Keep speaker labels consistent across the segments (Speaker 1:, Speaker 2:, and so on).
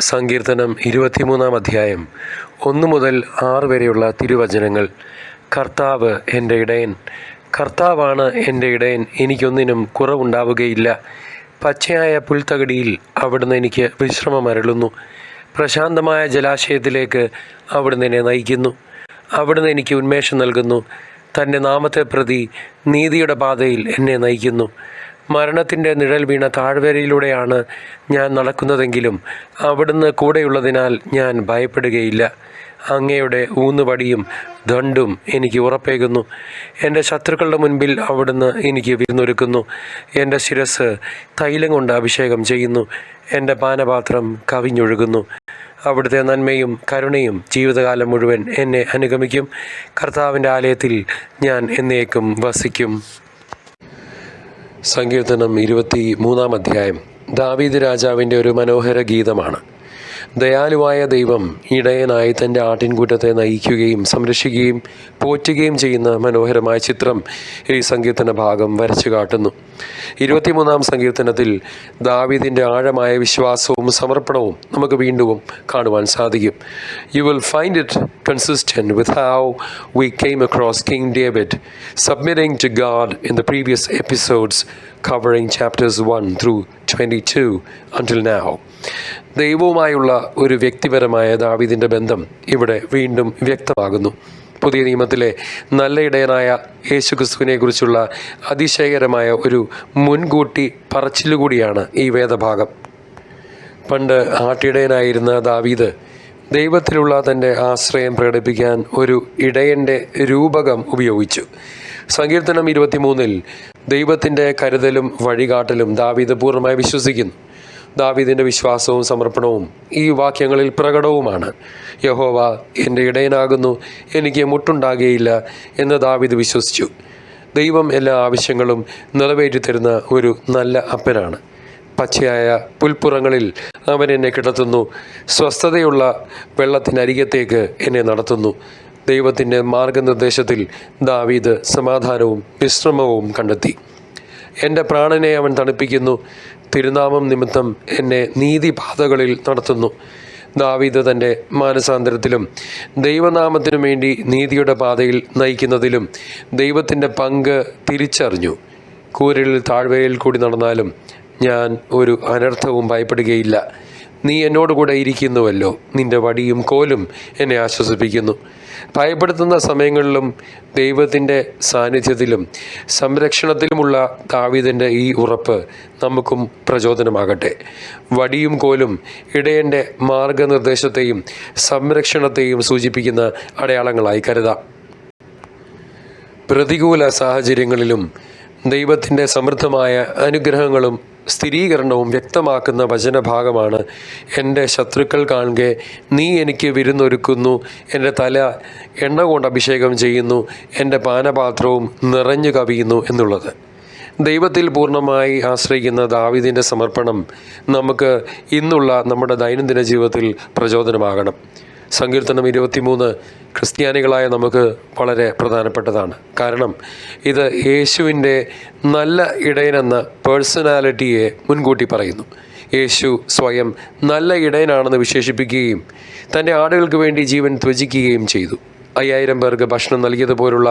Speaker 1: സങ്കീർത്തനം ഇരുപത്തിമൂന്നാം അധ്യായം ഒന്ന് മുതൽ ആറ് വരെയുള്ള തിരുവചനങ്ങൾ. കർത്താവ് എന്റെ ഇടയൻ കർത്താവാണ് എന്റെ ഇടയൻ എനിക്കൊന്നിനും കുറവുണ്ടാവുകയില്ല. പച്ചയായ പുൽത്തകടിയിൽ അവിടുന്ന് എനിക്ക് വിശ്രമം അരളുന്നു. പ്രശാന്തമായ ജലാശയത്തിലേക്ക് അവിടുന്ന് എന്നെ നയിക്കുന്നു. അവിടുന്ന് എനിക്ക് ഉന്മേഷം നൽകുന്നു. തന്റെ നാമത്തെ പ്രതി നീതിയുടെ പാതയിൽ എന്നെ നയിക്കുന്നു. മരണത്തിന്റെ നിഴൽ വീണ താഴ്വരയിലൂടെയാണ് ഞാൻ നടക്കുന്നതെങ്കിലും അവിടുന്ന് കൂടെയുള്ളതിനാൽ ഞാൻ ഭയപ്പെടുകയില്ല. അങ്ങയുടെ ഊന്നുവടിയും ദണ്ടും എനിക്ക് ഉറപ്പേകുന്നു. എന്റെ ശത്രുക്കളുടെ മുൻപിൽ അവിടുന്ന് എനിക്ക് വിരുന്നൊരുക്കുന്നു. എന്റെ ശിരസ് തൈലം കൊണ്ട് അഭിഷേകം ചെയ്യുന്നു. എന്റെ പാനപാത്രം കവിഞ്ഞൊഴുകുന്നു. അവിടുത്തെ നന്മയും കരുണയും ജീവിതകാലം മുഴുവൻ എന്നെ അനുഗമിക്കും. കർത്താവിന്റെ ആലയത്തിൽ ഞാൻ എന്നേക്കും വസിക്കും. സങ്കീർത്തനം ഇരുപത്തി മൂന്നാം അധ്യായം. ദാവീദ് രാജാവിന്റെ ഒരു മനോഹര ഗീതമാണ്. ദയാലുവായ ദൈവം ഇടയനായി തന്റെ ആട്ടിൻകൂട്ടത്തെ നയിക്കുകയും സംരക്ഷിക്കുകയും പോറ്റുകയും ചെയ്യുന്ന മനോഹരമായ ചിത്രം ഈ സങ്കീർത്തന ഭാഗം വരച്ചു കാട്ടുന്നു ഇരുപത്തിമൂന്നാം സങ്കീർത്തനത്തിൽ ദാവീദിന്റെ ആഴമായ വിശ്വാസവും സമർപ്പണവും നമുക്ക് വീണ്ടും കാണുവാൻ സാധിക്കും you will find it consistent with how we came across King David submitting to God in the previous episodes covering chapters 1 through 22 until now. ദൈവവുമായുള്ള ഒരു വ്യക്തിപരമായ ദാവീദിന്റെ ബന്ധം ഇവിടെ വീണ്ടും വ്യക്തമാകുന്നു. പുതിയ നിയമത്തിലെ നല്ല ഇടയനായ യേശുക്രിസ്തുവിനെ കുറിച്ചുള്ള അതിശയകരമായ ഒരു മുൻകൂട്ടി പറച്ചിലുകൂടിയാണ് ഈ വേദഭാഗം. പണ്ട് ആട്ടിടയനായിരുന്ന ദാവീദ് ദൈവത്തിലുള്ള തന്റെ ആശ്രയം പ്രകടിപ്പിക്കാൻ ഒരു ഇടയന്റെ രൂപകം ഉപയോഗിച്ചു. സങ്കീർത്തനം ഇരുപത്തിമൂന്നിൽ ദൈവത്തിന്റെ കരുതലും വഴികാട്ടലും ദാവീദ് പൂർണമായി വിശ്വസിക്കുന്നു. ദാവീദിന്റെ വിശ്വാസവും സമർപ്പണവും ഈ വാക്യങ്ങളിൽ പ്രകടവുമാണ്. യഹോവ എന്റെ ഇടയനാകുന്നു എനിക്ക് മുട്ടുണ്ടാകുകയില്ല എന്ന് ദാവീദ് വിശ്വസിച്ചു. ദൈവം എല്ലാ ആവശ്യങ്ങളും നിറവേറ്റി തരുന്ന ഒരു നല്ല അപ്പനാണ്. പച്ചയായ പുൽപ്പുറങ്ങളിൽ അവൻ എന്നെ കിടത്തുന്നു സ്വസ്ഥതയുള്ള വെള്ളത്തിനരികത്തേക്ക് എന്നെ നടത്തുന്നു. ദൈവത്തിന്റെ മാർഗനിർദ്ദേശത്തിൽ ദാവീദ് സമാധാനവും വിശ്രമവും കണ്ടെത്തി. എന്റെ പ്രാണനെ അവൻ തണുപ്പിക്കുന്നു തിരുനാമം നിമിത്തം എന്നെ നീതിപാതകളിൽ നടത്തുന്നു. ദാവീദ് തന്റെ മാനസാന്തരത്തിലും ദൈവനാമത്തിനു വേണ്ടി നീതിയുടെ പാതയിൽ നയിക്കുന്നതിലും ദൈവത്തിന്റെ പങ്ക് തിരിച്ചറിഞ്ഞു. കൂരലിൽ താഴ്വയിൽ കൂടി നടന്നാലും ഞാൻ ഒരു അനർത്ഥവും ഭയപ്പെടുകയില്ല. നീ എന്നോടുകൂടെ ഇരിക്കുന്നുവല്ലോ. നിന്റെ വടിയും കോലും എന്നെ ആശ്വസിപ്പിക്കുന്നു. ഭയപ്പെടുത്തുന്ന സമയങ്ങളിലും ദൈവത്തിന്റെ സാന്നിധ്യത്തിലും സംരക്ഷണത്തിലുമുള്ള ദാവീദിന്റെ ഈ ഉറപ്പ് നമുക്കും പ്രചോദനമാകട്ടെ. വടിയും കോലും ഇടയന്റെ മാർഗനിർദ്ദേശത്തെയും സംരക്ഷണത്തെയും സൂചിപ്പിക്കുന്ന അടയാളങ്ങളായി കരുതാം. പ്രതികൂല സാഹചര്യങ്ങളിലും ദൈവത്തിന്റെ സമൃദ്ധമായ അനുഗ്രഹങ്ങളും സ്ഥിരീകരണവും വ്യക്തമാക്കുന്ന വചനഭാഗമാണ് എന്റെ ശത്രുക്കൾ കാണുകെ നീ എനിക്ക് വിരുന്നൊരുക്കുന്നു. എന്റെ തല എണ്ണ കൊണ്ട് അഭിഷേകം ചെയ്യുന്നു. എന്റെ പാനപാത്രവും നിറഞ്ഞു കവിയുന്നു എന്നുള്ളത്. ദൈവത്തിൽ പൂർണമായി ആശ്രയിക്കുന്ന ദാവിദിന്റെ സമർപ്പണം നമുക്ക് ഇന്നുള്ള നമ്മുടെ ദൈനംദിന ജീവിതത്തിൽ പ്രചോദനമാകണം. സങ്കീർത്തനം ഇരുപത്തിമൂന്ന് ക്രിസ്ത്യാനികളായ നമുക്ക് വളരെ പ്രധാനപ്പെട്ടതാണ്. കാരണം ഇത് യേശുവിന്റെ നല്ല ഇടയനെന്ന പേഴ്സണാലിറ്റിയെ മുൻകൂട്ടി പറയുന്നു. യേശു സ്വയം നല്ല ഇടയനാണെന്ന് വിശേഷിപ്പിക്കുകയും തന്റെ ആടുകൾക്ക് വേണ്ടി ജീവൻ ത്വജിക്കുകയും ചെയ്തു. അയ്യായിരം പേർക്ക് ഭക്ഷണം നൽകിയതുപോലുള്ള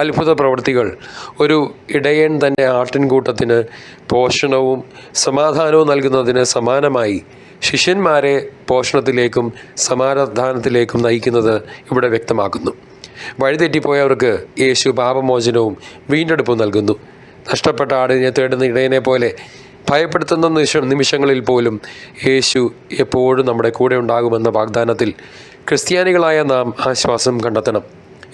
Speaker 1: അത്ഭുത പ്രവൃത്തികൾ ഒരു ഇടയൻ തന്റെ ആട്ടിൻകൂട്ടത്തിന് പോഷണവും സമാധാനവും നൽകുന്നതിന് സമാനമായി ശിഷ്യന്മാരെ പോഷണത്തിലേക്കും സമാധാനത്തിലേക്കും നയിക്കുന്നത് ഇവിടെ വ്യക്തമാക്കുന്നു. വഴിതെറ്റിപ്പോയവർക്ക് യേശു പാപമോചനവും വീണ്ടെടുപ്പും നൽകുന്നു. നഷ്ടപ്പെട്ട ആടിനെ തേടുന്ന ഇടയനെ പോലെ ഭയപ്പെടുത്തുന്ന നിമിഷ നിമിഷങ്ങളിൽ പോലും യേശു എപ്പോഴും നമ്മുടെ കൂടെ ഉണ്ടാകുമെന്ന വാഗ്ദാനത്തിൽ ക്രിസ്ത്യാനികളായ നാം ആശ്വാസം കണ്ടെത്തണം.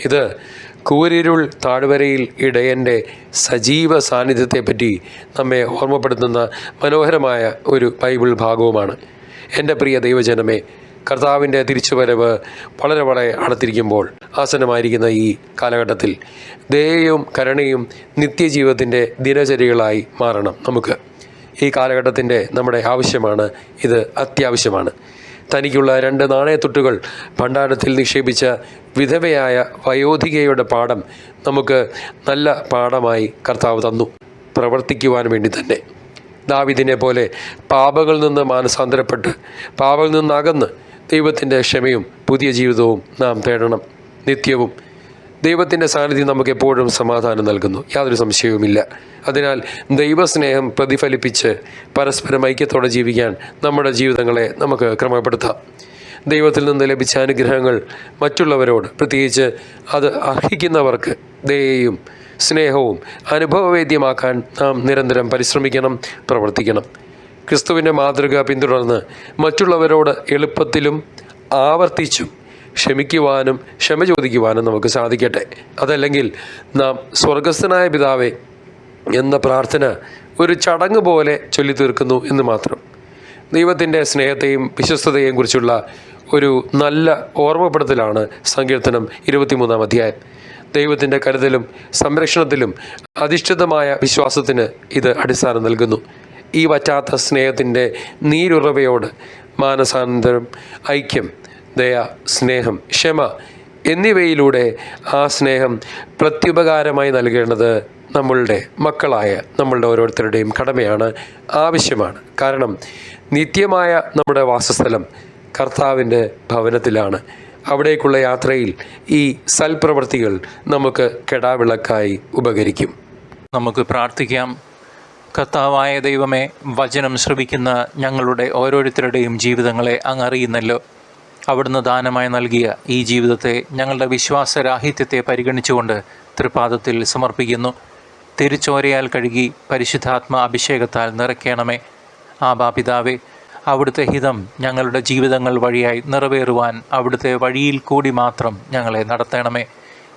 Speaker 1: ഇത് കൂരിരുൾ താഴ്വരയിൽ ഇടയന്റെ സജീവ സാന്നിധ്യത്തെപ്പറ്റി നമ്മെ ഓർമ്മപ്പെടുത്തുന്ന മനോഹരമായ ഒരു ബൈബിൾ ഭാഗവുമാണ്. എന്റെ പ്രിയ ദൈവജനമേ കർത്താവിന്റെ തിരിച്ചുവരവ് വളരെ വളരെ അടുത്തിരിക്കുമ്പോൾ ആസനമായിരിക്കുന്ന ഈ കാലഘട്ടത്തിൽ ദയയും കരുണയും നിത്യജീവിതത്തിന്റെ ദിനചര്യകളായി മാറണം നമുക്ക്. ഈ കാലഘട്ടത്തിന്റെ നമ്മുടെ ആവശ്യമാണ് ഇത് അത്യാവശ്യമാണ്. തനിക്കുള്ള രണ്ട് നാണയത്തുട്ടുകൾ ഭണ്ഡാരത്തിൽ നിക്ഷേപിച്ച വിധവയായ വയോധികയുടെ പാഠം നമുക്ക് നല്ല പാഠമായി കർത്താവ് തന്നു. പ്രവർത്തിക്കുവാൻ വേണ്ടി തന്നെ. ദാവിദിനെ പോലെ പാപങ്ങളിൽ നിന്ന് മാനസാന്തരപ്പെട്ട് പാപങ്ങളിൽ നിന്നകന്ന് ദൈവത്തിന്റെ ക്ഷമയും പുതിയ ജീവിതവും നാം തേടണം. നിത്യവും ദൈവത്തിന്റെ സാന്നിധ്യം നമുക്ക് എപ്പോഴും സമാധാനം നൽകുന്നു. യാതൊരു സംശയവുമില്ല. അതിനാൽ ദൈവസ്നേഹം പ്രതിഫലിപ്പിച്ച് പരസ്പരം ഐക്യത്തോടെ ജീവിക്കാൻ നമ്മുടെ ജീവിതങ്ങളെ നമുക്ക് ക്രമപ്പെടുത്താം. ദൈവത്തിൽ നിന്ന് ലഭിച്ച അനുഗ്രഹങ്ങൾ മറ്റുള്ളവരോട്. പ്രത്യേകിച്ച് അത് അർഹിക്കുന്നവർക്ക് ദയയും സ്നേഹവും അനുഭവവേദ്യമാക്കാൻ നാം നിരന്തരം പരിശ്രമിക്കണം പ്രവർത്തിക്കണം. ക്രിസ്തുവിന്റെ മാതൃക പിന്തുടർന്ന് മറ്റുള്ളവരോട് എളുപ്പത്തിലും ആവർത്തിച്ചും ക്ഷമിക്കുവാനും ക്ഷമ ചോദിക്കുവാനും നമുക്ക് സാധിക്കട്ടെ. അതല്ലെങ്കിൽ നാം സ്വർഗസ്ഥനായ പിതാവെ എന്ന പ്രാർത്ഥന ഒരു ചടങ്ങ് പോലെ ചൊല്ലി തീർക്കുന്നു എന്ന് മാത്രം. ദൈവത്തിന്റെ സ്നേഹത്തെയും വിശ്വസ്തതയെയും കുറിച്ചുള്ള ഒരു നല്ല ഓർമ്മപ്പെടുത്തലാണ് സങ്കീർത്തനം ഇരുപത്തിമൂന്നാം അധ്യായം. ദൈവത്തിന്റെ കരുതലും സംരക്ഷണത്തിലും അധിഷ്ഠിതമായ വിശ്വാസത്തിന് ഇത് അടിസ്ഥാനം നൽകുന്നു. ഈ വറ്റാത്ത സ്നേഹത്തിന്റെ നീരുറവയോട് മാനസാന്തരം ഐക്യം ദയ സ്നേഹം ക്ഷമ എന്നിവയിലൂടെ ആ സ്നേഹം പ്രത്യുപകാരമായി നൽകേണ്ടത് നമ്മളുടെ മക്കളായ നമ്മളുടെ ഓരോരുത്തരുടെയും കടമയാണ് ആവശ്യമാണ്. കാരണം നിത്യമായ നമ്മുടെ വാസസ്ഥലം കർത്താവിന്റെ ഭവനത്തിലാണ്. അവിടേക്കുള്ള യാത്രയിൽ ഈ സൽപ്രവൃത്തികൾ നമുക്ക് കെടാവിളക്കായി ഉപകരിക്കും.
Speaker 2: നമുക്ക് പ്രാർത്ഥിക്കാം. കർത്താവായ ദൈവമേ വചനം ശ്രവിക്കുന്ന ഞങ്ങളുടെ ഓരോരുത്തരുടെയും ജീവിതങ്ങളെ അങ്ങ് അറിയുന്നല്ലോ. അവിടുന്ന് ദാനമായി നൽകിയ ഈ ജീവിതത്തെ ഞങ്ങളുടെ വിശ്വാസരാഹിത്യത്തെ പരിഗണിച്ചുകൊണ്ട് തൃപാദത്തിൽ സമർപ്പിക്കുന്നു. തിരിച്ചോരയാൽ കഴുകി പരിശുദ്ധാത്മ അഭിഷേകത്താൽ നിറയ്ക്കണമേ. ആബാപിതാവേ അവിടുത്തെ ഹിതം ഞങ്ങളുടെ ജീവിതങ്ങൾ വഴിയായി നിറവേറുവാൻ അവിടുത്തെ വഴിയിൽ കൂടി മാത്രം ഞങ്ങളെ നടത്തണമേ.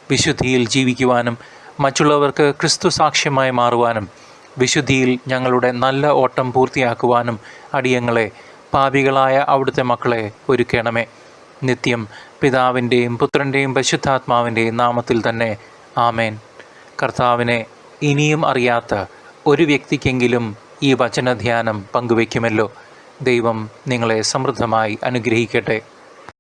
Speaker 2: വിശുദ്ധിയിൽ ജീവിക്കുവാനും മറ്റുള്ളവർക്ക് ക്രിസ്തു സാക്ഷ്യമായി മാറുവാനും വിശുദ്ധിയിൽ ഞങ്ങളുടെ നല്ല ഓട്ടം പൂർത്തിയാക്കുവാനും അടിയങ്ങളെ പാപികളായ അവിടുത്തെ മക്കളെ ഒരുക്കണമേ. നിത്യം പിതാവിന്റെയും പുത്രന്റെയും പരിശുദ്ധാത്മാവിന്റെയും നാമത്തിൽ തന്നെ ആമേൻ. കർത്താവിനെ ഇനിയും അറിയാത്ത ഒരു വ്യക്തിക്കെങ്കിലും ഈ വചനധ്യാനം പങ്കുവയ്ക്കുമല്ലോ. ദൈവം നിങ്ങളെ സമൃദ്ധമായി അനുഗ്രഹിക്കട്ടെ.